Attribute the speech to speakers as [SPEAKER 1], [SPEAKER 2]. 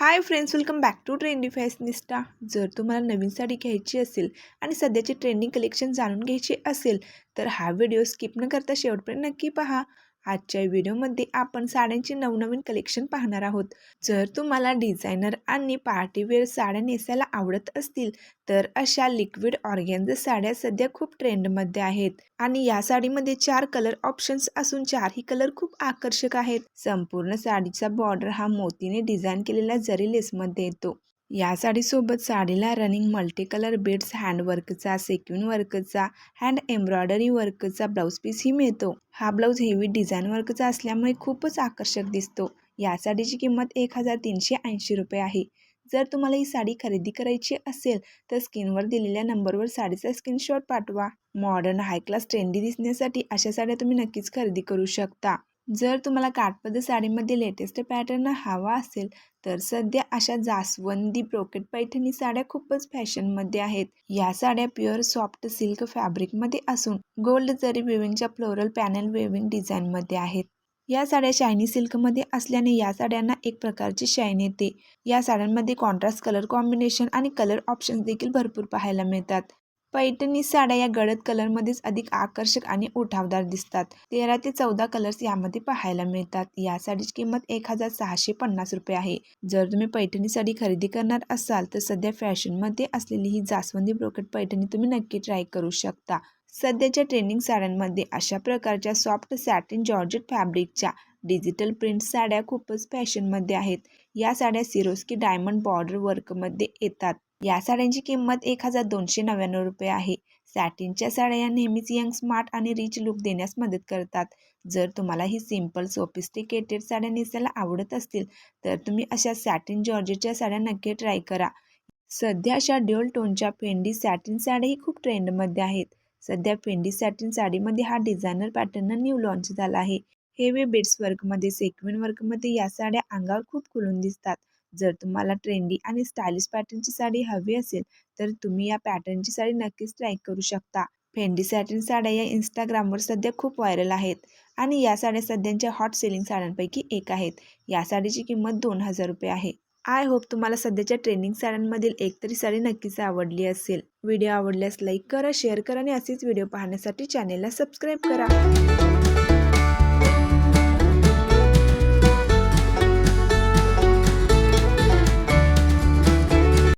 [SPEAKER 1] Hi friends welcome back to trendy fashionista जर तुम्हाला नवीन साडी घ्यायची असेल आणि सध्याची ट्रेंडिंग कलेक्शन जाणून घ्यायची असेल तर हा व्हिडिओ स्किप न करता शेवटपर्यंत नक्की पहा. आजच्या व्हिडिओमध्ये आपण साड्यांचे नवनवीन कलेक्शन पाहणार आहोत. जर तुम्हाला डिझायनर आणि पार्टीवेअर साड्या नेसायला आवडत असतील तर अशा लिक्विड ऑर्गॅन्झ साड्या सध्या खूप ट्रेंडमध्ये आहेत. आणि या साडीमध्ये चार कलर ऑप्शन्स असून चारही कलर खूप आकर्षक आहेत. संपूर्ण साडीचा बॉर्डर हा मोतीने डिझाईन केलेल्या जरी लेसमध्ये येतो. या साडीसोबत साडीला रनिंग मल्टी कलर बीड्स हँडवर्कचा सेक्युन वर्कचा हँड एम्ब्रॉयडरी वर्कचा ब्लाऊज पीसही मिळतो. हा ब्लाऊज हेवी डिझाईन वर्कचा असल्यामुळे खूपच आकर्षक दिसतो. या साडीची किंमत एक हजार तीनशे ऐंशी रुपये आहे. जर तुम्हाला ही साडी खरेदी करायची असेल तर स्क्रीनवर दिलेल्या नंबरवर साडीचा स्क्रीनशॉट पाठवा. मॉडर्न हाय क्लास ट्रेंडी दिसण्यासाठी अशा साड्या तुम्ही नक्कीच खरेदी करू शकता. जर तुम्हाला काठपद साडीमध्ये लेटेस्ट पॅटर्न हवा असेल तर सध्या अशा जास्वंदी ब्रोकेट पैठणी साड्या खूपच फॅशनमध्ये आहेत. या साड्या प्युअर सॉफ्ट सिल्क फॅब्रिकमध्ये असून गोल्ड जरी वेविंगच्या फ्लोरल पॅनल वेविंग डिझाईनमध्ये आहेत. या साड्या शायनी सिल्कमध्ये असल्याने या साड्यांना एक प्रकारची शाईन येते. या साड्यांमध्ये कॉन्ट्रास्ट कलर कॉम्बिनेशन आणि कलर ऑप्शन्स देखील भरपूर पाहायला मिळतात. पैठणी साड्या या गडद कलरमध्येच अधिक आकर्षक आणि उठावदार दिसतात. तेरा ते चौदा कलर्स यामध्ये पाहायला मिळतात. या साडीची किंमत एक हजार सहाशे पन्नास रुपये आहे. जर तुम्ही पैठणी साडी खरेदी करणार असाल तर सध्या फॅशनमध्ये असलेली ही जास्वंदी ब्रोकेट पैठणी तुम्ही नक्की ट्राय करू शकता. सध्याच्या ट्रेंडिंग साड्यांमध्ये अशा प्रकारच्या सॉफ्ट सॅटिन जॉर्जेट फॅब्रिकच्या डिजिटल प्रिंट साड्या खूपच फॅशनमध्ये आहेत. या साड्या सिरोस्की डायमंड बॉर्डर वर्कमध्ये येतात. या साड्यांची किंमत एक हजार दोनशे नव्याण्णव रुपये आहे. सॅटिनच्या साड्या या नेहमीच यंग स्मार्ट आणि रिच लुक देण्यास मदत करतात. जर तुम्हाला ही सिंपल सोफिस्टिकेटेड साड्या नेसायला आवडत असतील तर तुम्ही अशा सॅटिन जॉर्जेटच्या साड्या नक्की ट्राय करा. सध्या अशा ड्युअल टोनच्या फेंडी सॅटिन साड्याही खूप ट्रेंडमध्ये आहेत. सध्या फेंडी सॅटिन साडीमध्ये हा डिझायनर पॅटर्न न्यू लॉन्च झाला आहे. हेवी बीड्स वर्कमध्ये सेक्विन वर्कमध्ये या साड्या अंगावर खूप खुलून दिसतात. जर तुम्हाला ट्रेंडी आणि स्टायलिश पॅटर्नची साडी हवी असेल तर तुम्ही या पॅटर्नची साडी नक्कीच ट्राय करू शकता. फेंडी सॅटिन साड्या या इंस्टाग्रामवर सध्या खूप व्हायरल आहेत आणि या साड्या सध्याच्या हॉट सेलिंग साड्यांपैकी एक आहेत. या साडीची किंमत दोन हजार रुपये आहे. आय होप तुम्हाला सध्याच्या ट्रेंडिंग साड्यांमधील एक तरी साडी नक्कीच आवडली असेल. व्हिडिओ आवडल्यास लाईक करा शेअर करा आणि असेच व्हिडिओ पाहण्यासाठी चॅनेलला सबस्क्राईब करा.